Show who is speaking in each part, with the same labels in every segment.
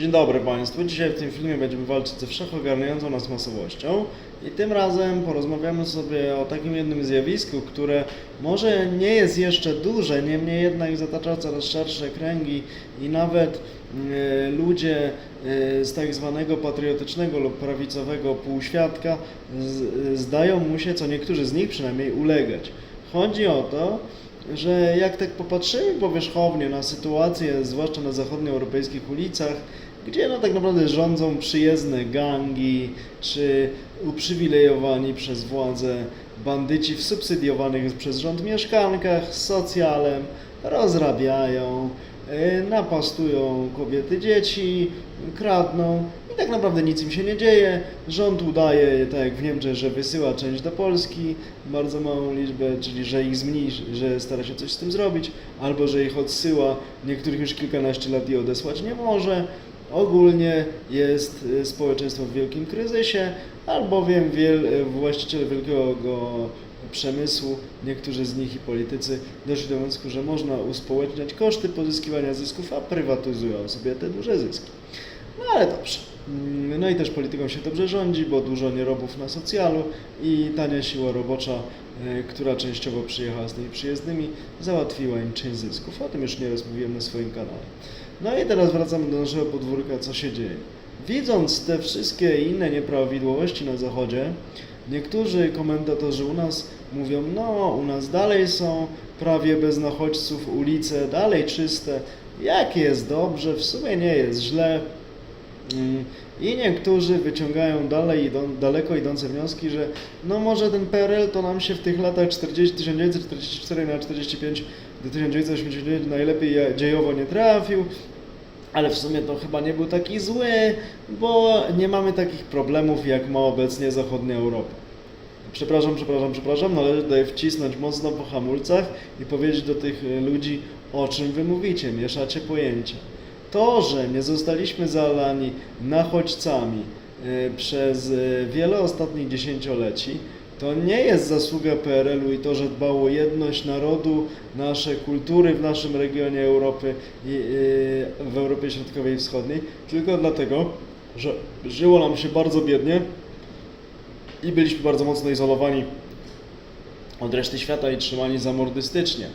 Speaker 1: Dzień dobry Państwu. Dzisiaj w tym filmie będziemy walczyć ze wszechogarniającą nas masowością i tym razem porozmawiamy sobie o takim jednym zjawisku, które może nie jest jeszcze duże, niemniej jednak zatacza coraz szersze kręgi i nawet e, ludzie e, z tak zwanego patriotycznego lub prawicowego półświadka z, zdają mu się, co niektórzy z nich przynajmniej, ulegać. Chodzi o to, że jak tak popatrzymy powierzchownie na sytuację, zwłaszcza na zachodnioeuropejskich ulicach, gdzie no tak naprawdę rządzą przyjezdne gangi, czy uprzywilejowani przez władze bandyci w subsydiowanych przez rząd mieszkankach z socjalem, rozrabiają, yy, napastują kobiety, dzieci, kradną i tak naprawdę nic im się nie dzieje. Rząd udaje, tak jak w Niemczech, że wysyła część do Polski, bardzo małą liczbę, czyli że ich zmniejszy, że stara się coś z tym zrobić, albo że ich odsyła, niektórych już kilkanaście lat i odesłać nie może. Ogólnie jest y, społeczeństwo w wielkim kryzysie, albowiem wiel, y, właściciele wielkiego przemysłu, niektórzy z nich i politycy doszli do wniosku, że można uspołeczniać koszty pozyskiwania zysków, a prywatyzują sobie te duże zyski. No ale dobrze. Mm, No i też polityką się dobrze rządzi, bo dużo nierobów na socjalu i tania siła robocza, która częściowo przyjechała z tymi przyjezdnymi, załatwiła im część zysków. O tym już nieraz mówiłem na swoim kanale. No i teraz wracamy do naszego podwórka, co się dzieje. Widząc te wszystkie inne nieprawidłowości na zachodzie, niektórzy komentatorzy u nas mówią, no u nas dalej są prawie bez nachodźców ulice, dalej czyste, jak jest dobrze, w sumie nie jest źle. I niektórzy wyciągają dalej, idą, daleko idące wnioski, że no może ten PRL to nam się w tych latach 40, 1944 na 45 do 1989 najlepiej dziejowo nie trafił, ale w sumie to chyba nie był taki zły, bo nie mamy takich problemów jak ma obecnie zachodnia Europa. Przepraszam, przepraszam, przepraszam, należy tutaj wcisnąć mocno po hamulcach i powiedzieć do tych ludzi, o czym wy mówicie, mieszacie pojęcia. To, że nie zostaliśmy zalani nachodźcami e, przez e, wiele ostatnich dziesięcioleci, to nie jest zasługa PRL-u i to, że dbało o jedność narodu, nasze kultury w naszym regionie Europy i e, w Europie Środkowej i Wschodniej, tylko dlatego, że żyło nam się bardzo biednie i byliśmy bardzo mocno izolowani od reszty świata i trzymani zamordystycznie.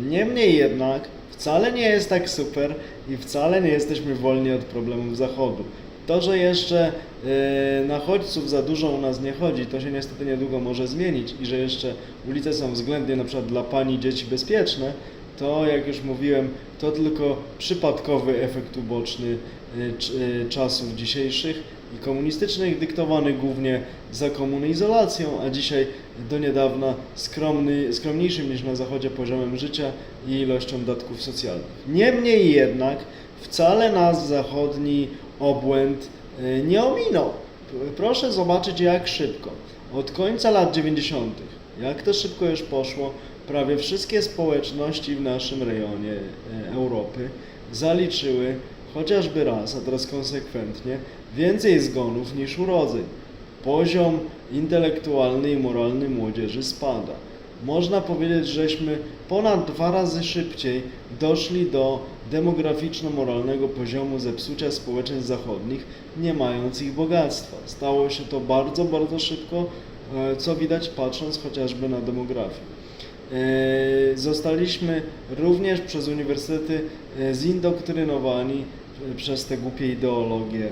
Speaker 1: Niemniej jednak wcale nie jest tak super i wcale nie jesteśmy wolni od problemów Zachodu. To, że jeszcze e, nachodźców za dużo u nas nie chodzi, to się niestety niedługo może zmienić i że jeszcze ulice są względnie na przykład dla pani dzieci bezpieczne, to jak już mówiłem, to tylko przypadkowy efekt uboczny e, e, czasów dzisiejszych i komunistycznych, dyktowany głównie za komuny izolacją, a dzisiaj do niedawna skromny, skromniejszym niż na zachodzie poziomem życia i ilością datków socjalnych. Niemniej jednak wcale nas zachodni obłęd y, nie ominął. Proszę zobaczyć jak szybko. Od końca lat 90., jak to szybko już poszło, prawie wszystkie społeczności w naszym rejonie e, Europy zaliczyły chociażby raz, a teraz konsekwentnie, więcej zgonów niż urodzeń. Poziom intelektualny i moralny młodzieży spada. Można powiedzieć, żeśmy ponad dwa razy szybciej doszli do demograficzno-moralnego poziomu zepsucia społeczeństw zachodnich, nie mając ich bogactwa. Stało się to bardzo, bardzo szybko, e, co widać patrząc chociażby na demografię. E, Zostaliśmy również przez uniwersytety e, zindoktrynowani przez te głupie ideologie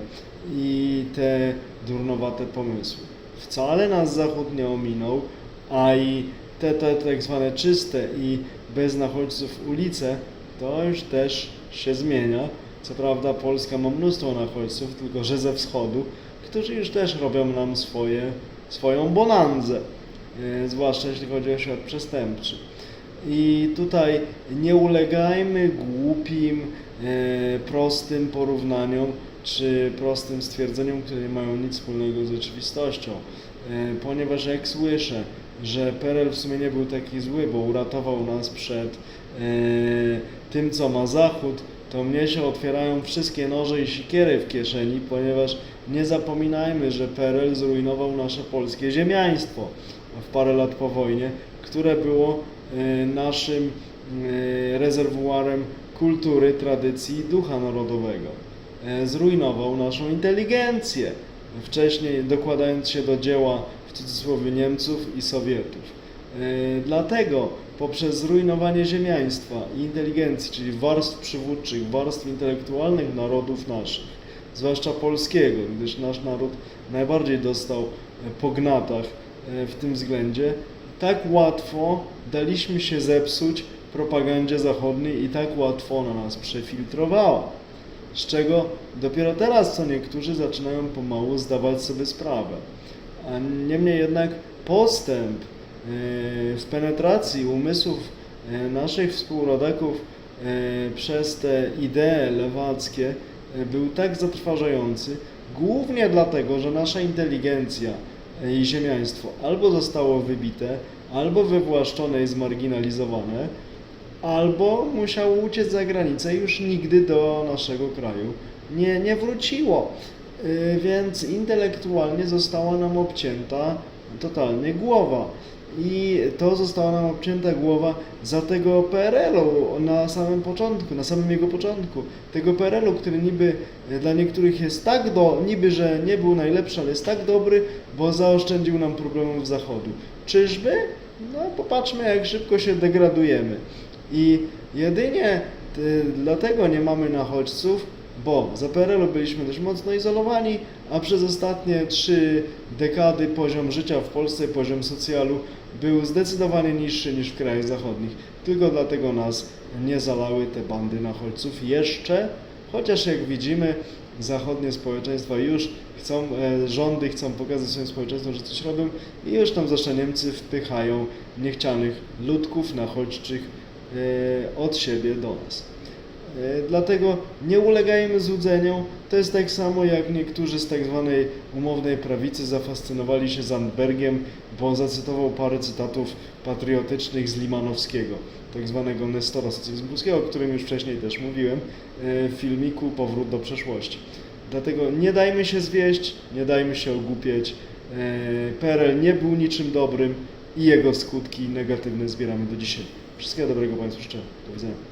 Speaker 1: i te durnowate pomysły. Wcale nas Zachód nie ominął, a i te, te tak zwane czyste i bez nachodźców ulice, to już też się zmienia. Co prawda Polska ma mnóstwo nachodźców, tylko że ze wschodu, którzy już też robią nam swoje, swoją bonanzę e, zwłaszcza jeśli chodzi o świat przestępczy. I tutaj nie ulegajmy głupim, e, prostym porównaniom czy prostym stwierdzeniom, które nie mają nic wspólnego z rzeczywistością. E, ponieważ jak słyszę, że PRL w sumie nie był taki zły, bo uratował nas przed e, tym, co ma Zachód, to mnie się otwierają wszystkie noże i sikiery w kieszeni, ponieważ nie zapominajmy, że PRL zrujnował nasze polskie ziemiaństwo w parę lat po wojnie, które było e, naszym e, rezerwuarem kultury, tradycji i ducha narodowego. e, zrujnował naszą inteligencję, wcześniej dokładając się do dzieła w cudzysłowie Niemców i Sowietów. Dlatego poprzez zrujnowanie ziemiaństwa i inteligencji, czyli warstw przywódczych, warstw intelektualnych narodów naszych, zwłaszcza polskiego, gdyż nasz naród najbardziej dostał po gnatach w tym względzie, tak łatwo daliśmy się zepsuć propagandzie zachodniej i tak łatwo ona nas przefiltrowała. Z czego dopiero teraz co niektórzy zaczynają pomału zdawać sobie sprawę. A niemniej jednak postęp e, w penetracji umysłów e, naszych współrodaków e, przez te idee lewackie był tak zatrważający, głównie dlatego, że nasza inteligencja i ziemiaństwo albo zostało wybite, albo wywłaszczone i zmarginalizowane, albo musiało uciec za granicę i już nigdy do naszego kraju nie, nie wróciło. Yy, Więc intelektualnie została nam obcięta totalnie głowa. I to została nam obcięta głowa za tego PRL-u na samym początku, na samym jego początku. Tego PRL-u, który niby e, dla niektórych jest tak do, niby, że nie był najlepszy, ale jest tak dobry, bo zaoszczędził nam problemów zachodu. Czyżby? No popatrzmy jak szybko się degradujemy. I jedynie y, dlatego nie mamy nachodźców, bo za PRL-u byliśmy dość mocno izolowani, a przez ostatnie trzy dekady poziom życia w Polsce, poziom socjalu był zdecydowanie niższy niż w krajach zachodnich. Tylko dlatego nas nie zalały te bandy nachodźców jeszcze, chociaż jak widzimy, zachodnie społeczeństwa już chcą, e, rządy chcą pokazać swoim społeczeństwom, że coś robią i już tam zawsze Niemcy wpychają niechcianych ludków nachodźczych e, od siebie do nas. E, Dlatego nie ulegajmy złudzeniom. To jest tak samo jak niektórzy z tak zwanej umownej prawicy zafascynowali się Zandbergiem, bo zacytował parę cytatów patriotycznych z Limanowskiego, tak zwanego Nestora socjalizmu polskiego, o którym już wcześniej też mówiłem e, w filmiku Powrót do przeszłości. Dlatego nie dajmy się zwieść, nie dajmy się ogłupieć. E, PRL nie był niczym dobrym i jego skutki negatywne zbieramy do dzisiaj. Wszystkiego dobrego Państwu życzę. Do widzenia.